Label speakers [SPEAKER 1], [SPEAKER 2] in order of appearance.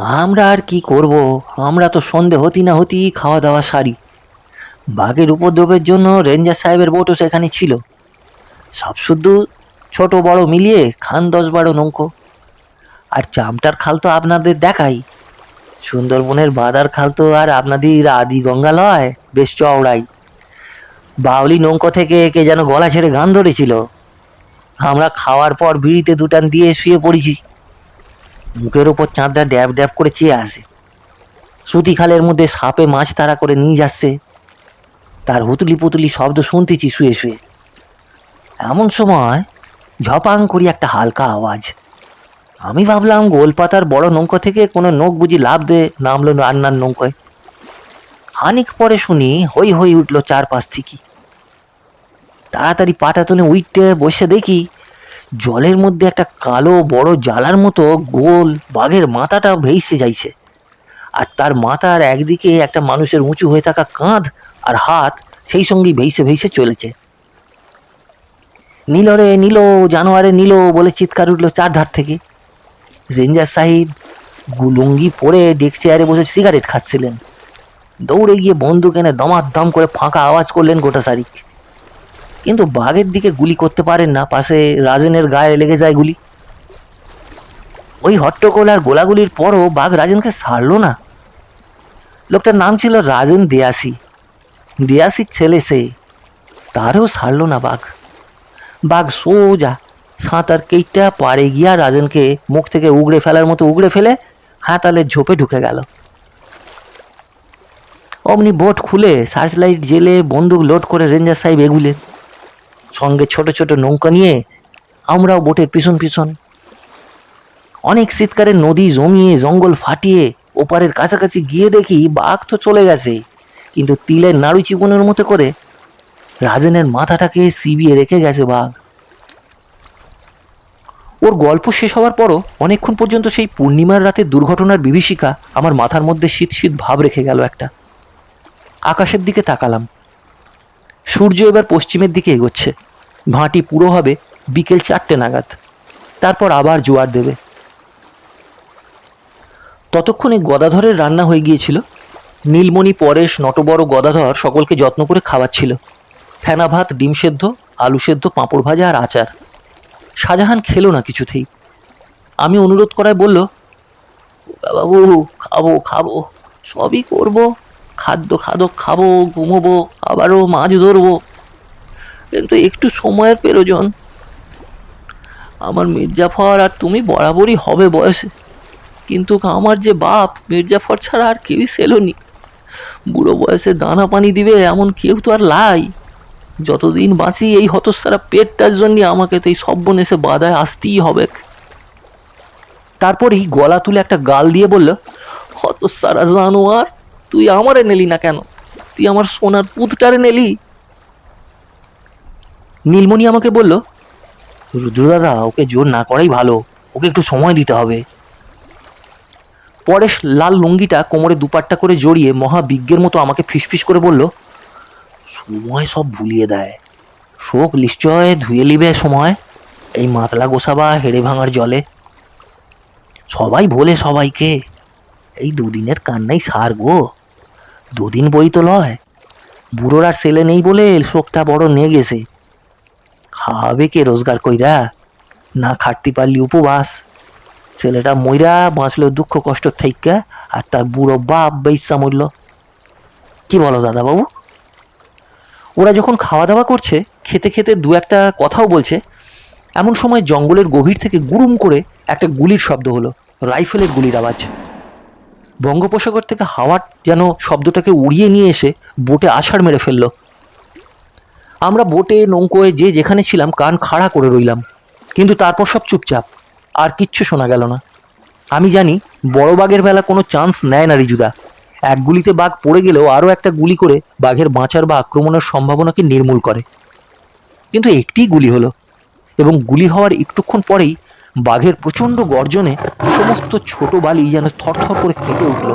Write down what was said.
[SPEAKER 1] আমরা আর কি করব? আমরা তো সন্ধে হতি না হতি খাওয়া দাওয়া সারি। বাঘের উপদ্রবের জন্য রেঞ্জার সাহেবের বোটও সেখানে ছিল। সব শুদ্ধ, ছোট, বড় মিলিয়ে খান দশ বারো নৌকো। আর চামটার খাল তো আপনাদের দেখাই। সুন্দরবনের বাদার খাল তো আর আপনাদের আদি গঙ্গা লয়, বেশ চওড়াই। বাউলি নৌকো থেকে কে যেন গলা ছেড়ে গান ধরেছিল। আমরা খাওয়ার পর বিড়িতে দুটান দিয়ে শুয়ে পড়েছি। মুখের ওপর চাঁদটা ড্যাব ড্যাব করে চেয়ে আসে। সুতি খালের মধ্যে সাপে মাছ তাড়া করে নিয়ে যাচ্ছে। তার হুতুলি পুতুলি শব্দ শুনতেছি শুয়ে শুয়ে। এমন সময় ঝপাং করি একটা হালকা আওয়াজ। আমি ভাবলাম গোলপাতার বড় নৌকো থেকে কোনো নৌক বুঝি লাভ দে নামলো রান্নার নৌকোয়। খানিক পরে শুনি হই হই উঠল চারপাশ থেকে। তাড়াতাড়ি পাটাতনে উইটে বসে দেখি জলের মধ্যে একটা কালো বড় জ্বালার মতো গোল বাঘের মাথাটা ভেসে যাইছে। আর তার মাথার একদিকে একটা মানুষের উঁচু হয়ে থাকা কাঁধ আর হাত সেই সঙ্গেই ভেসে ভেসে চলেছে। নীল রে, নীল, জানোয়ারে, নীল, বলে চিৎকার উঠল চারধার থেকে। রেঞ্জার সাহেব গুলুঙ্গি পরে ডেস্ক চেয়ারে বসে সিগারেট খাচ্ছিলেন। দৌড়ে গিয়ে বন্দুক এনে দমার দম করে ফাঁকা আওয়াজ করলেন গোটা শারিক। কিন্তু বাঘের দিকে গুলি করতে পারেন না, পাশে রাজেনের গায়ে লেগে যায় গুলি। ওই হট্টগোল আর গোলাগুলির পরও বাঘ রাজেনকে ছাড়লো না। লোকটার নাম ছিল রাজেন দেয়াসি। দেয়াসির ছেলে সে, তারও ছাড়লো না বাঘ। বাঘ সোজা সাঁতার কেইটা পাড়ে গিয়া রাজেনকে মুখ থেকে উগড়ে ফেলার মতো উগড়ে ফেলে হাতালের ঝোপে ঢুকে গেল। অমনি বোট খুলে সার্চ লাইট জেলে বন্দুক লোড করে রেঞ্জার সাহেব এগুলেন। সঙ্গে ছোট ছোট নৌকা নিয়ে আমরাও বোটের পিছন পিছন। অনেক শীতকালে নদী জমিয়ে, জঙ্গল ফাটিয়ে, ওপারের কাছাকাছি গিয়ে দেখি বাঘ তো চলে গেছে। কিন্তু তিলের নাড়ু চিবনের মতো করে রাজেনের মাথাটাকে সিবিয়ে রেখে গেছে বাঘ। ওর গল্প শেষ হওয়ার পরও অনেকক্ষণ পর্যন্ত সেই পূর্ণিমার রাতে দুর্ঘটনার বিভীষিকা আমার মাথার মধ্যে শীত শীত ভাব রেখে গেল একটা। আকাশের দিকে তাকালাম। সূর্য এবার পশ্চিমের দিকে এগোচ্ছে। ভাঁটি পুরো হবে বিকেল চারটে নাগাদ। তারপর আবার জোয়ার দেবে। ততক্ষণে গদাধরের রান্না হয়ে গিয়েছিল। নীলমণি, পরেশ, নটবড় গদাধর সকলকে যত্ন করে খাওয়াচ্ছিল। ফেনা ভাত, ডিম সেদ্ধ, আলু সেদ্ধ, পাঁপড় ভাজা আর আচার। শাহজাহান খেলো না কিছুতেই। আমি অনুরোধ করায় বলল, বাবু, খাব খাব, সবই করব। খাদ্য খাদক খাব, ঘুমোবো, আবারও মাছ ধরবো। কিন্তু একটু সময়ের প্রয়োজন। আমার মির্জাফর আর তুমি বরাবরই হবে বয়সে। কিন্তু আমার যে বাপ, মির্জাফর ছাড়া আর কেউই সেলোনি বুড়ো বয়সে দানা পানি দিবে এমন কেউ তো আর লাই। যতদিন বাঁচি এই হতসারা পেটটার জন্য আমাকে তো এই সব্বনেশে বাধায় আসতেই হবে। তারপরেই গলা তুলে একটা গাল দিয়ে বলল, হতসারা জানোয়ার, তুই আমারে নেলি না কেন? তুই আমার সোনার পুতটারে নেলি? নীলমণি আমাকে বলল রুদ্র দাদা ওকে জোর না করাই ভালো। ওকে একটু সময় দিতে হবে। পরেশ লাল লুঙ্গিটা কোমরে দুপাট্টা করে জড়িয়ে মহাবিজ্ঞের মতো আমাকে ফিসফিস করে বলল, সময় সব ভুলিয়ে দেয়। শোক নিশ্চয় ধুয়ে নিবে সময়, এই মাতলা গোসাবা হেড়ে ভাঙার জলে। সবাই বলে সবাইকে, এই দুদিনের কান্নাই সার গো। দুদিন বই তো লয়, বুড়োর আর ছেলে নেই বলে শোকটা বড় নিয়ে গেছে খাওয়াবে কে রোজগার কইরা না খাটতে পারলি উপবাস। ছেলেটা মইরা বাঁচলো দুঃখ কষ্ট থাইকা আর তার বুড়ো বাপ বেইসা মরল। কি বলো দাদা বাবু? ওরা যখন খাওয়া দাওয়া করছে, খেতে খেতে দু একটা কথাও বলছে। এমন সময় জঙ্গলের গভীর থেকে গুরুম করে একটা গুলির শব্দ হলো, রাইফেলের গুলির আওয়াজ। বঙ্গোপসাগর থেকে হাওয়ার যেন শব্দটাকে উড়িয়ে নিয়ে এসে বোটে আছাড় মেরে ফেলল। আমরা বোটে, নৌকোয়, যে যেখানে ছিলাম, কান খাড়া করে রইলাম। কিন্তু তারপর সব চুপচাপ। আর কিচ্ছু শোনা গেল না। আমি জানি, বড় বাঘের বেলা কোনো চান্স নেয় না রিজুদা। এক গুলিতে বাঘ পড়ে গেলেও আরও একটা গুলি করে বাঘের বাঁচার বা আক্রমণের সম্ভাবনাকে নির্মূল করে। কিন্তু একটি গুলি হলো। এবং গুলি হওয়ার একটুক্ষণ পরেই বাঘের প্রচণ্ড গর্জনে সমস্ত ছোট বালি যেন থরথর করে কেঁপে উঠল।